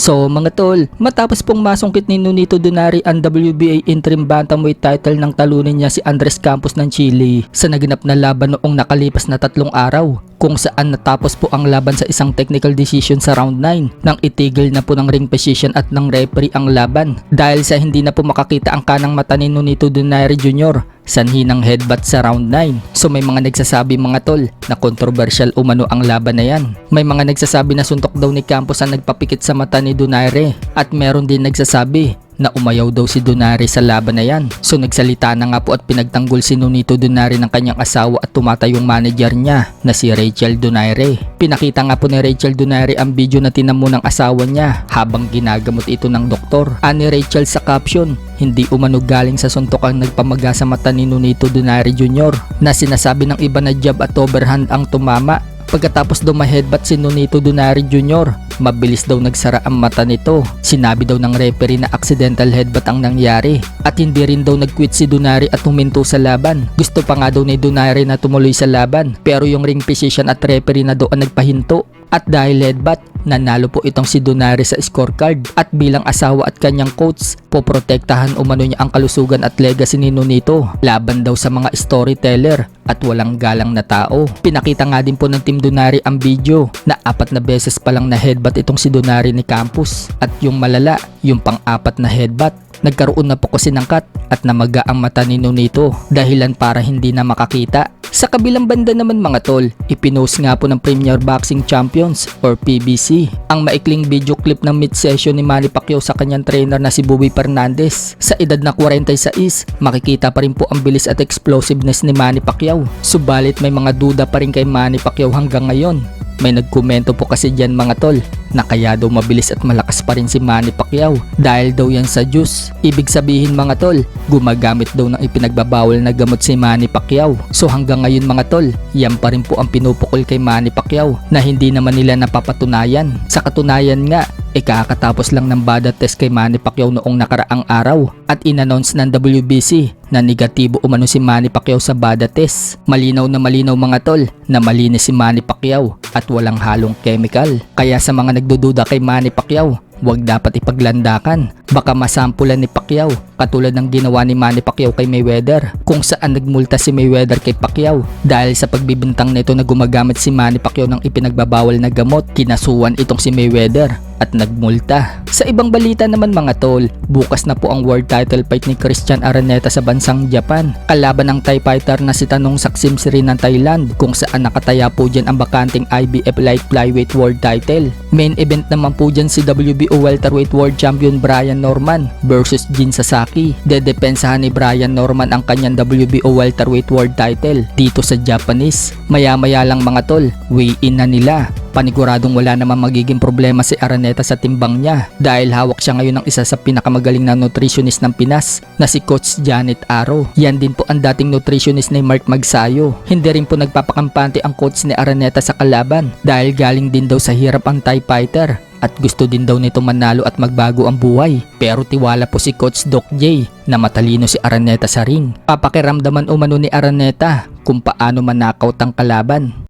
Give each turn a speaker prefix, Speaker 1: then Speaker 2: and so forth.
Speaker 1: So mga tol, matapos pong masungkit ni Nunito Donari ang WBA interim bantamweight title ng talunin niya si Andres Campos ng Chile sa naganap na laban noong nakalipas na tatlong araw kung saan natapos po ang laban sa isang technical decision sa round 9 nang itigil na po ng ring position at ng referee ang laban dahil sa hindi na po makakita ang kanang mata ni Nunito Donari Jr. sanhi ng headbutt sa round 9. So may mga nagsasabi mga tol na controversial umano ang laban na yan. May mga nagsasabi na suntok daw ni Campos ang nagpapikit sa mata ni Donaire at meron din nagsasabi na umayaw daw si Donare sa laban na yan. So nagsalita na nga po at pinagtanggol si Nunito Donare ng kanyang asawa at tumatayong manager niya na si Rachel Donaire. Pinakita nga po ni Rachel Donaire ang video na tinamo ng asawa niya habang ginagamot ito ng doktor. Ani Rachel sa caption, hindi umano galing sa suntok ang nagpamaga sa mata ni Nunito Donare Jr. na sinasabi ng iba na jab at overhand ang tumama Pagkatapos daw ma-headbutt si Nonito Donari Jr., mabilis daw nagsara ang mata nito. Sinabi daw ng referee na accidental headbutt ang nangyari at hindi rin daw nag-quit si Donari at huminto sa laban. Gusto pa nga daw ni Donari na tumuloy sa laban pero yung ring position at referee na ang nagpahinto. At dahil headbutt, nanalo po itong si Donari sa scorecard at bilang asawa at kanyang coach, poprotektahan umano niya ang kalusugan at legacy ni Nonito laban daw sa mga storyteller at walang galang na tao. Pinakita nga din po ng Team Donari ang video na apat na beses pa lang na headbutt itong si Donari ni Campus at yung malala, yung pang-apat na headbutt Nagkaroon na po kasi ng cut at namaga ang mata ni Nonito dahilan para hindi na makakita. Sa kabilang banda naman mga tol, ipinost nga po ng Premier Boxing Champions or PBC ang maikling video clip ng mid session ni Manny Pacquiao sa kanyang trainer na si Bobby Fernandez. Sa edad na 46, makikita pa rin po ang bilis at explosiveness ni Manny Pacquiao. Subalit may mga duda pa rin kay Manny Pacquiao hanggang ngayon. May nagkomento po kasi dyan mga tol na kaya daw mabilis at malakas pa rin si Manny Pacquiao dahil daw yan sa juice. Ibig sabihin mga tol, gumagamit daw ng ipinagbabawal na gamot si Manny Pacquiao. So hanggang ngayon mga tol, yan pa rin po ang pinupukol kay Manny Pacquiao na hindi naman nila napapatunayan. Sa katunayan nga, ikakatapos lang ng bada test kay Manny Pacquiao noong nakaraang araw at inannounce ng WBC na negatibo umano si Manny Pacquiao sa bada test. Malinaw na malinaw mga tol na malinis si Manny Pacquiao at walang halong chemical. Kaya sa mga nagdududa kay Manny Pacquiao, Huwag dapat ipaglandakan. Baka masampulan ni Pacquiao katulad ng ginawa ni Manny Pacquiao kay Mayweather kung saan nagmulta si Mayweather kay Pacquiao dahil sa pagbibintang nito na gumagamit si Manny Pacquiao ng ipinagbabawal na gamot kinasuhan itong si Mayweather at nagmulta. Sa ibang balita naman mga tol, bukas na po ang world title fight ni Christian Araneta sa bansang Japan. Kalaban ng Thai fighter na si Tanong Saksim Siri ng Thailand kung saan nakataya po dyan ang bakanting IBF Light Flyweight World title. Main event naman po dyan si WBO Welterweight World Champion Brian Norman versus Jin Sasaki. Dedepensahan ni Brian Norman ang kanyang WBO Welterweight World title dito sa Japanese. Maya-maya lang mga tol, weigh-in na nila. Paniguradong wala naman magiging problema si Araneta sa timbang niya dahil hawak siya ngayon ng isa sa pinakamagaling na nutritionist ng Pinas na si Coach Janet Aro. Yan din po ang dating nutritionist ni Mark Magsayo. Hindi rin po nagpapakampante ang coach ni Araneta sa kalaban dahil galing din daw sa hirap ang Thai fighter at gusto din daw nito manalo at magbago ang buhay. Pero tiwala po si Coach Doc J na matalino si Araneta sa ring. Papakiramdaman umano ni Araneta kung paano manakaut ang kalaban.